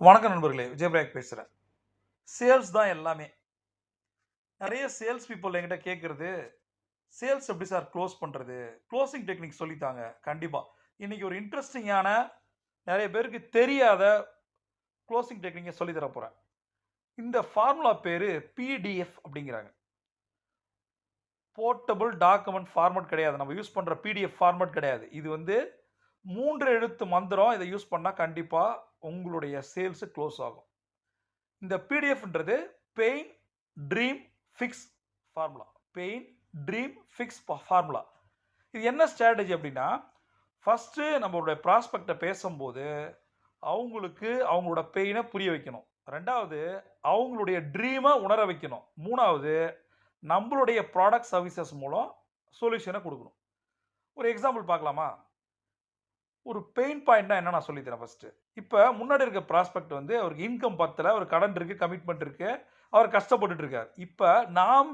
வணக்கம் நண்பர்களே விஜயபிராக் பேசுகிறேன் சேல்ஸ் தான் எல்லாமே. நிறைய சேல்ஸ் பீப்புள் என்கிட்ட கேட்குறது சேல்ஸ் எப்படி சார் க்ளோஸ் பண்ணுறது க்ளோசிங் டெக்னிக் சொல்லித்தாங்க கண்டிப்பாக இன்றைக்கி ஒரு இன்ட்ரெஸ்டிங்கான நிறைய பேருக்கு தெரியாத க்ளோசிங் டெக்னிக்கை சொல்லி தர போகிறேன் இந்த ஃபார்முலா பேர் பிடிஎஃப் அப்படிங்கிறாங்க. போர்ட்டபுள் டாக்குமெண்ட் ஃபார்மட் கிடையாது. நம்ம யூஸ் பண்ணுற பிடிஎஃப் ஃபார்மட் கிடையாது. இது வந்து மூன்று எழுத்து மந்திரம் இதை யூஸ் பண்ணால் கண்டிப்பாக உங்களுடைய சேல்ஸு க்ளோஸ் ஆகும். இந்த பிடிஎஃப்ன்றது pain dream fix formula pain dream fix formula இது என்ன ஸ்ட்ராட்டஜி அப்படின்னா ஃபஸ்ட்டு நம்மளுடைய ப்ராஸ்பெக்டை பேசும்போது அவங்களுக்கு அவங்களோட பெயினை புரிய வைக்கணும். ரெண்டாவது அவங்களுடைய ட்ரீமை உணர வைக்கணும். மூணாவது நம்மளுடைய ப்ராடக்ட் சர்வீசஸ் மூலம் சொல்யூஷனை கொடுக்கணும். ஒரு எக்ஸாம்பிள் பார்க்கலாமா? ஒரு பெயின் பாயிண்ட்னா என்ன நான் சொல்லித்தரேன் ஃபஸ்ட்டு இப்போ முன்னாடி இருக்க ப்ராஸ்பெக்ட் வந்து அவருக்கு இன்கம் பத்தல ஒரு கடன் இருக்குது கமிட்மெண்ட் இருக்குது அவர் கஷ்டப்பட்டுட்டு இருக்கார். இப்போ நாம்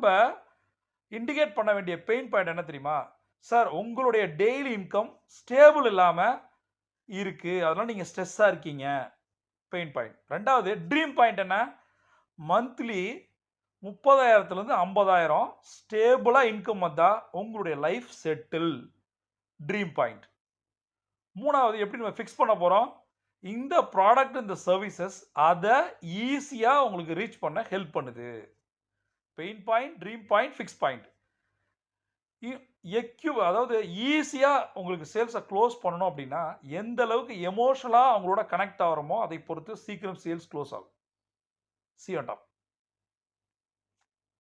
இண்டிகேட் பண்ண வேண்டிய பெயின் பாயிண்ட் என்ன தெரியுமா? சார் உங்களுடைய டெய்லி இன்கம் ஸ்டேபிள் இல்லாமல் இருக்குது அதனால் நீங்கள் ஸ்ட்ரெஸ்ஸாக இருக்கீங்க. பெயின் பாயிண்ட் ரெண்டாவது ட்ரீம் பாயிண்ட் என்ன? மந்த்லி முப்பதாயிரத்துலேருந்து ஐம்பதாயிரம் ஸ்டேபிளாக இன்கம் வந்தால் உங்களுடைய லைஃப் செட்டில் ட்ரீம் பாயிண்ட் மூணாவது எப்படி நம்ம ஃபிக்ஸ் பண்ண போகிறோம் இந்த ப்ராடக்ட் இந்த சர்வீசஸ் அதை ஈஸியாக உங்களுக்கு ரீச் பண்ண ஹெல்ப் பண்ணுது. Pain point dream point fix point எக்யூ அதாவது ஈஸியாக உங்களுக்கு சேல்ஸை க்ளோஸ் பண்ணணும் அப்படின்னா எந்த அளவுக்கு எமோஷனலாக அவங்களோட கனெக்ட் ஆகிறோமோ அதை பொறுத்து சீக்கிரம் சேல்ஸ் க்ளோஸ் ஆகும். C on top